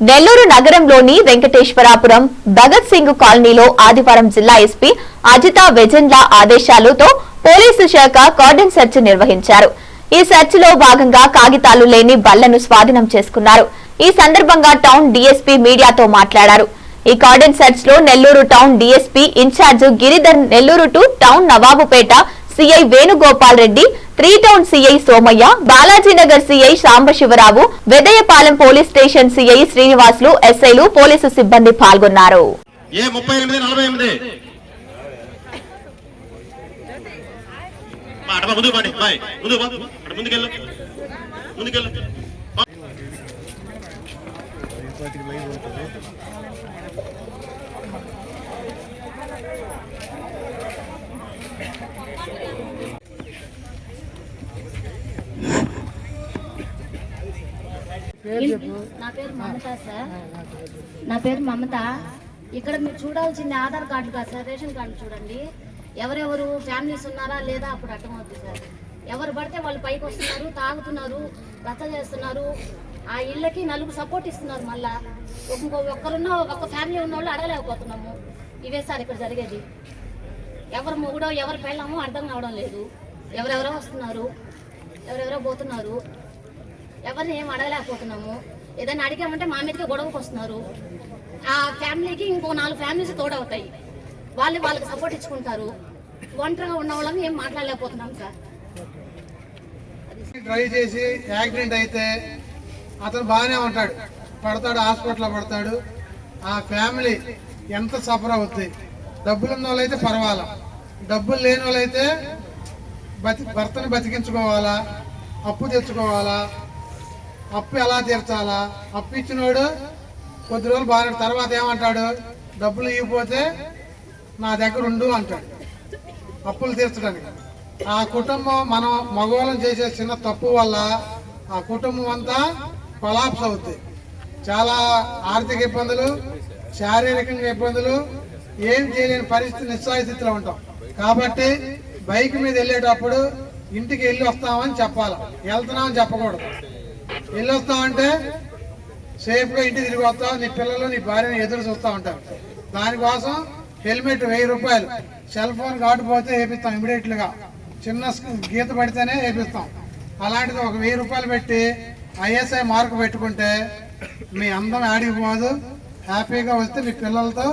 నెల్లూరు నగరంలోని వెంకటేశ్వరాపురం భగత్ సింగ్ కాలనీలో ఆదివారం జిల్లా ఎస్పీ అజితా వెజన్ల ఆదేశాలతో పోలీసు శాఖ కార్డన్ సెర్చ్ నిర్వహించారు. ఈ సెర్చ్లో భాగంగా కాగితాలు లేని బళ్ళను స్వాధీనం చేసుకున్నారు. ఈ సందర్భంగా టౌన్ డీఎస్పీ మీడియాతో మాట్లాడారు. ఈ cordon సెర్చ్లో Nellore town DSP incharge Giridhar Nellore two town Navabupeta CI Venugopal Reddy three town CI Somaiah Balajinagar CI Sambasivarao Vedayapalem police station CI Srinivasulu ఎస్ఐలు పోలీసు సిబ్బంది పాల్గొన్నారు. నా పేరు మమత సార్. నా పేరు మమత. ఇక్కడ మీరు చూడాల్సింది ఆధార్ కార్డు కాదు సార్ రేషన్ కార్డు చూడండి. ఎవరెవరు ఫ్యామిలీస్ ఉన్నారా లేదా అప్పుడు అర్థమవుతుంది సార్. ఎవరు పడితే వాళ్ళు పైకి వస్తున్నారు తాగుతున్నారు రచ్చ చేస్తున్నారు. ఆ ఇళ్ళకి నలుగురు సపోర్ట్ ఇస్తున్నారు మళ్ళా. ఒక్కొక్క ఒక్కరున్న ఒక్క ఫ్యామిలీ ఉన్న వాళ్ళు అడగలేకపోతున్నాము. ఇవే సార్ ఇక్కడ జరిగేది. ఎవరు మొగుడో ఎవరు పెళ్ళామో అర్థం కావడం లేదు. ఎవరెవరో వస్తున్నారు ఎవరెవరో పోతున్నారు ఎవరిని ఏం అడగలేకపోతున్నాము. ఏదైనా అడిగామంటే మా మీదకి గొడవకు వస్తున్నారు. ఆ ఫ్యామిలీకి ఇంకో నాలుగు ఫ్యామిలీస్ తోడవుతాయి. వాళ్ళు వాళ్ళకి సపోర్ట్ ఇచ్చుకుంటారు. ఒంటరిగా ఉన్న వాళ్ళని ఏం మాట్లాడలేకపోతున్నాం సార్. డ్రైవ్ చేసి యాక్సిడెంట్ అయితే అతను బాగానే ఉంటాడు. పడతాడు హాస్పిటల్లో పడతాడు. ఆ ఫ్యామిలీ ఎంత సఫర్ అవుతుంది డబ్బులు ఉన్న వాళ్ళైతే పర్వాలా? డబ్బులు లేని వాళ్ళైతే బతి భర్తను బతికించుకోవాలా? అప్పు తెచ్చుకోవాలా? అప్పు ఎలా తీర్చాలా? అప్పు ఇచ్చినోడు కొద్ది రోజులు బాగా తర్వాత ఏమంటాడు? డబ్బులు ఇవ్వకపోతే నా దగ్గర ఉండు అంటాడు. అప్పులు తీర్చడానికి. ఆ కుటుంబం మనం మగవాళ్ళం చేసే చిన్న తప్పు వల్ల ఆ కుటుంబం అంతా కొలాప్స్ అవుతుంది చాలా ఆర్థిక ఇబ్బందులు శారీరకంగా ఇబ్బందులు ఏం చేయలేని పరిస్థితి నిస్సాయస్థితిలో ఉంటాం. కాబట్టి బైక్ మీద వెళ్ళేటప్పుడు ఇంటికి వెళ్ళి వస్తామని చెప్పాలి. వెళ్తున్నామని చెప్పకూడదు. వెళ్ళి వస్తామంటే సేఫ్గా ఇంటి తిరిగి వస్తావు నీ పిల్లలు నీ భార్యని ఎదురు చూస్తూ ఉంటారు. దానికోసం హెల్మెట్ వెయ్యి రూపాయలు. సెల్ ఫోన్ పోతే వేపిస్తాం ఇమీడియట్లుగా చిన్న గీత పడితేనే వేపిస్తాం. అలాంటిది ఒక వెయ్యి రూపాయలు పెట్టి ఐఎస్ఐ మార్కు పెట్టుకుంటే మీ అందం ఆడిపోదు హ్యాపీగా వస్తే మీ పిల్లలతో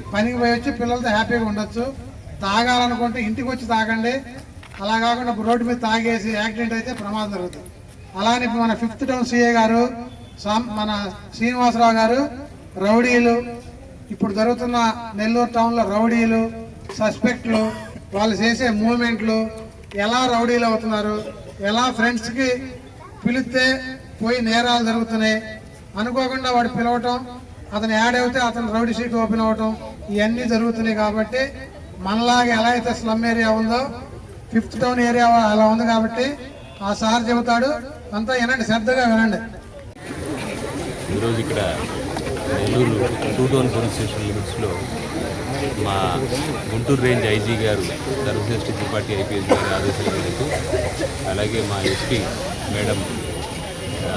పనికి పోయొచ్చు పిల్లలతో హ్యాపీగా ఉండొచ్చు. తాగాలనుకుంటే ఇంటికి వచ్చి తాగండి. అలా కాకుండా రోడ్డు మీద తాగేసి యాక్సిడెంట్ అయితే ప్రమాదం జరుగుతుంది. అలానే ఇప్పుడు మన ఫిఫ్త్ టౌన్ సీఏ గారు సాం- మన శ్రీనివాసరావు గారు రౌడీలు ఇప్పుడు జరుగుతున్న నెల్లూరు టౌన్లో రౌడీలు సస్పెక్ట్లు వాళ్ళు చేసే మూమెంట్లు ఎలా రౌడీలు అవుతున్నారు ఎలా ఫ్రెండ్స్కి పిలిస్తే పోయి నేరాలు జరుగుతున్నాయి అనుకోకుండా వాడు పిలవటం అతను యాడ్ అయితే అతను రౌడీ షీట్ ఓపెన్ అవ్వటం ఇవన్నీ జరుగుతున్నాయి కాబట్టి మనలాగా ఎలా అయితే స్లమ్ ఏరియా ఉందో ఫిఫ్త్ టౌన్ ఏరియా అలా ఉంది కాబట్టి ఆ సార్ చెబుతాడు అంతా వినండి శ్రద్ధగా వినండి. ఈరోజు ఇక్కడ Nellore two town police station లిమిట్స్లో మా గుంటూరు రేంజ్ ఐజీ గారు సర్వశ్రేష్ఠ త్రిపాఠి ఐపీఎస్ గారి ఆదేశాల మేరకు అలాగే మా SP madam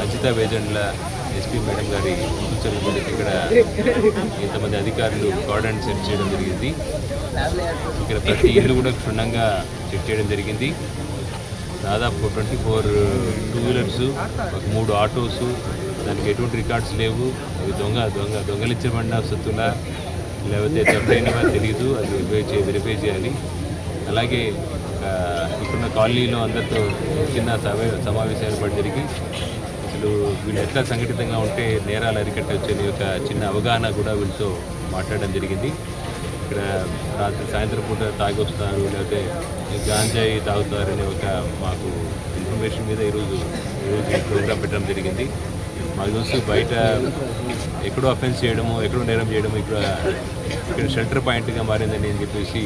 Ajitha Vejandla SP madam గారి సూచనల మేరకు ఇక్కడ ఇంతమంది అధికారులు కార్డన్ సెట్ చేయడం జరిగింది. ఇక్కడ ప్రతి ఇల్లు కూడా క్షుణ్ణంగా చెక్ చేయడం జరిగింది. దాదాపు ట్వంటీ ఫోర్ టూ వీలర్స్ ఒక మూడు ఆటోస్ దానికి ఎటువంటి రికార్డ్స్ లేవు. అవి దొంగ దొంగ దొంగలించబడిన సత్తులా లేకపోతే దొంగైనవా తెలియదు అది వెరిఫై చే వెరిఫై చేయాలి. అలాగే ఇప్పుడున్న కాలనీలో అందరితో చిన్న సమావేశాలు సమావేశం జరిగి అసలు వీళ్ళు ఎట్లా సంఘటితంగా ఉంటే నేరాలు అరికట్టవచ్చు అనే ఒక చిన్న అవగాహన కూడా వీళ్ళతో మాట్లాడడం జరిగింది. ఇక్కడ రాత్రి సాయంత్రం పూట తాగి లేకపోతే గాంజాయి తాగుతారనే ఒక మాకు ఇన్ఫర్మేషన్ మీద ఈరోజు ఈరోజు ప్రోగ్రామ్ పెట్టడం జరిగింది. మాకు చూస్తూ బయట ఎక్కడో అఫెన్స్ చేయడము ఎక్కడో నేరం చేయడము ఇక్కడ ఇక్కడ షెల్టర్ పాయింట్గా మారిందని అని చెప్పేసి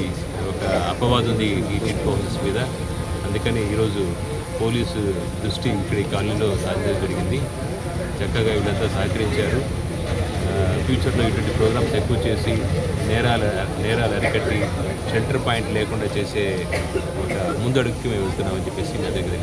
ఒక అపవాదం ఉంది ఈ చిట్ హౌసెస్ మీద. అందుకని ఈరోజు పోలీసు దృష్టి ఇక్కడ ఈ కాలనీలో సాధించడం జరిగింది. చక్కగా వీళ్ళంతా సహకరించారు. ఫ్యూచర్లో ఇటువంటి ప్రోగ్రామ్స్ ఎక్కువ చేసి నేరాల నేరాలు అరికట్టి షెల్టర్ పాయింట్ లేకుండా చేసే ఒక ముందడుగుకి మేము వెళ్తున్నామని చెప్పేసి నా దగ్గర